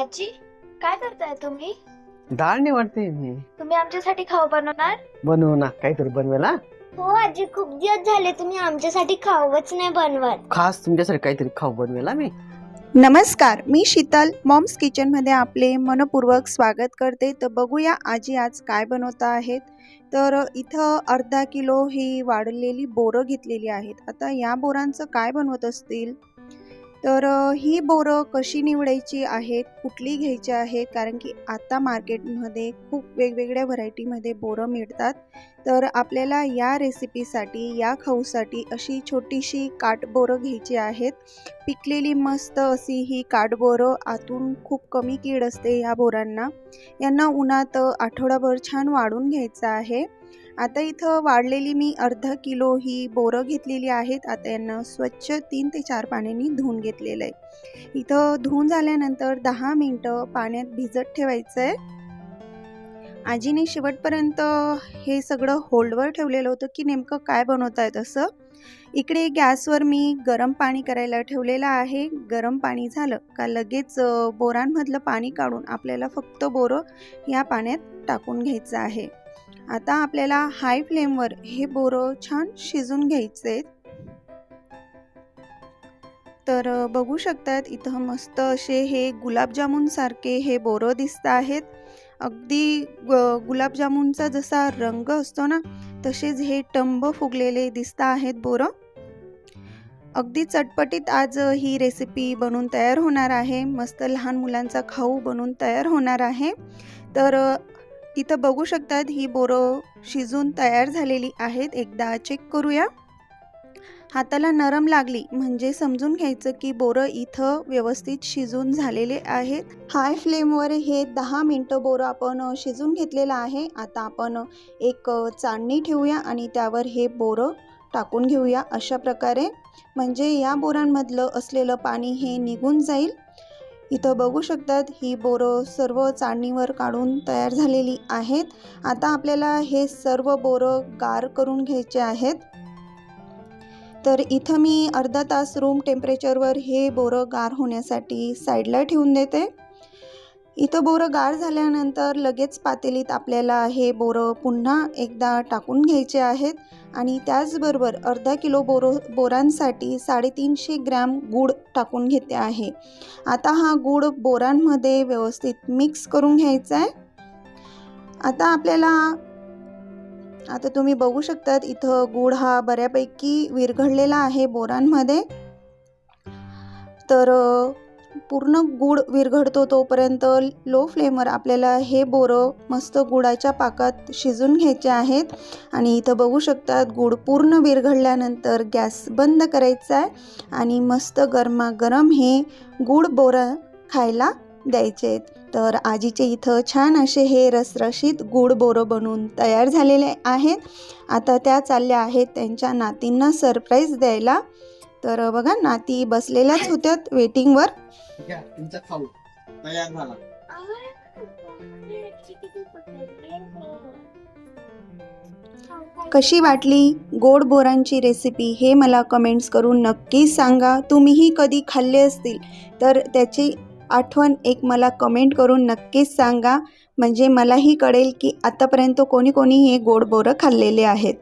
आजी काय करताय तुम्ही? डाळ निवडते मी. तुम्ही आमच्यासाठी खाऊ बनवणार? बनवू ना काहीतरी बनवेला हो? आजी खूप दिवस झाले तुम्ही आमच्यासाठी खाऊच नाही बनवत. खास तुमच्यासाठी काहीतरी खाऊ बनवेला मी? नमस्कार मी शीतल मॉम्स किचनमध्ये आपले मनपूर्वक स्वागत करते. तर बघूया आजी आज काय बनवता आहेत. तर इथं अर्धा किलो ही वाढलेली बोरं घेतलेली आहेत. आता या बोरांचं काय बनवत असतील? तर ही बोरं कशी निवडायची आहेत कुठली घ्यायची आहेत? कारण की आता मार्केटमध्ये खूप वेगवेगळ्या व्हरायटीमध्ये बोरं मिळतात. तर आपल्याला या रेसिपीसाठी या खाऊसाठी अशी छोटीशी काटबोरं घ्यायची आहेत. पिकलेली मस्त अशी ही काटबोरं आतून खूप कमी कीड असते या बोरांना. यांना उन्हात आठवडाभर छान वाढून घ्यायचं आहे. आता इथं वाढलेली मी अर्धा किलो ही बोरं घेतलेली आहेत. आता यांना स्वच्छ तीन ते चार पाण्याने धुवून घेतलेलं आहे. इथं धुवून झाल्यानंतर दहा मिनटं पाण्यात भिजत ठेवायचं आहे आजीने शेवटपर्यंत हे सगळं होल्डवर ठेवलेलं होतं की नेमकं काय बनवत आहे तसं इकडे गॅसवर मी गरम पाणी करायला ठेवलेलं आहे. गरम पाणी झालं का लगेच बोरांमधलं पाणी काढून आपल्याला फक्त बोरं या पाण्यात टाकून घ्यायचं आहे. आता आपल्याला हाय फ्लेमवर हे बोरं छान शिजून घ्यायचे आहेत. तर बघू शकतात इथं मस्त असे हे गुलाबजामुनसारखे हे बोरं दिसत आहेत. अगदी ग- गुलाबजामुनचा जसा रंग असतो ना तसेच हे टंब फुगलेले दिसत आहेत बोरं. अगदी चटपटीत आज ही रेसिपी बनून तयार होणार आहे. मस्त लहान मुलांचा खाऊ बनून तयार होणार आहे. तर इथं बघू शकतात ही बोरं शिजून तयार झालेली आहेत. एकदा चेक करूया. हाताला नरम लागली म्हणजे समजून घ्यायचं की बोरं इथं व्यवस्थित शिजून झालेले आहेत. हाय फ्लेमवर हे दहा मिनटं बोरं आपण शिजून घेतलेलं आहे. आता आपण एक चांदणी चाळणी ठेवूया आणि त्यावर हे बोरं टाकून घेऊया अशा प्रकारे. म्हणजे या बोरांमधलं असलेलं पाणी हे निघून जाईल. इथं बघू शकतात ही बोरं सर्व चाळणीवर काढून तयार झालेली आहेत. आता आपल्याला हे सर्व बोरं गार करून घ्यायचे आहेत. तर इथं मी अर्धा तास रूम टेम्परेचरवर हे बोरं गार होण्यासाठी साईडला ठेवून देते. इथं बोरं गार झाल्यानंतर लगेच पातेलीत आपल्याला हे बोरं पुन्हा एकदा टाकून घ्यायचे आहेत. आणि त्याचबरोबर अर्धा किलो बोरो बोरांसाठी साडेतीनशे ग्रॅम गूळ टाकून घेते आहे. आता हा गूळ बोरांमध्ये व्यवस्थित मिक्स करून घ्यायचा आहे. आता आपल्याला आता तुम्ही बघू शकतात इथं गूळ हा बऱ्यापैकी विरघळलेला आहे बोरांमध्ये. तर पूर्ण गूळ विरघळतो तोपर्यंत लो फ्लेमवर आपल्याला हे बोरं मस्त गुळाच्या पाकात शिजून घ्यायचे आहेत. आणि इथं बघू शकतात गूळ पूर्ण विरघळल्यानंतर गॅस बंद करायचा आहे. आणि मस्त गरमागरम हे गूळ बोरं खायला द्यायचे आहेत. तर आजीचे इथं छान असे हे रसरशीत गूळ बोरं बनवून तयार झालेले आहेत. आता त्या चालल्या आहेत त्यांच्या नातींना सरप्राईज द्यायला. तर बघा नाती बसलेल्याच होत्यात वेटिंगवर कशी वाटली गोड बोरांची रेसिपी हे मला कमेंट्स करून नक्कीच सांगा. तुम्हीही कधी खाल्ले असतील तर त्याची आठवण एक मला कमेंट करून नक्कीच सांगा. म्हणजे मलाही कळेल की आतापर्यंत कोणी कोणी हे गोड बोरं खाल्लेले आहेत.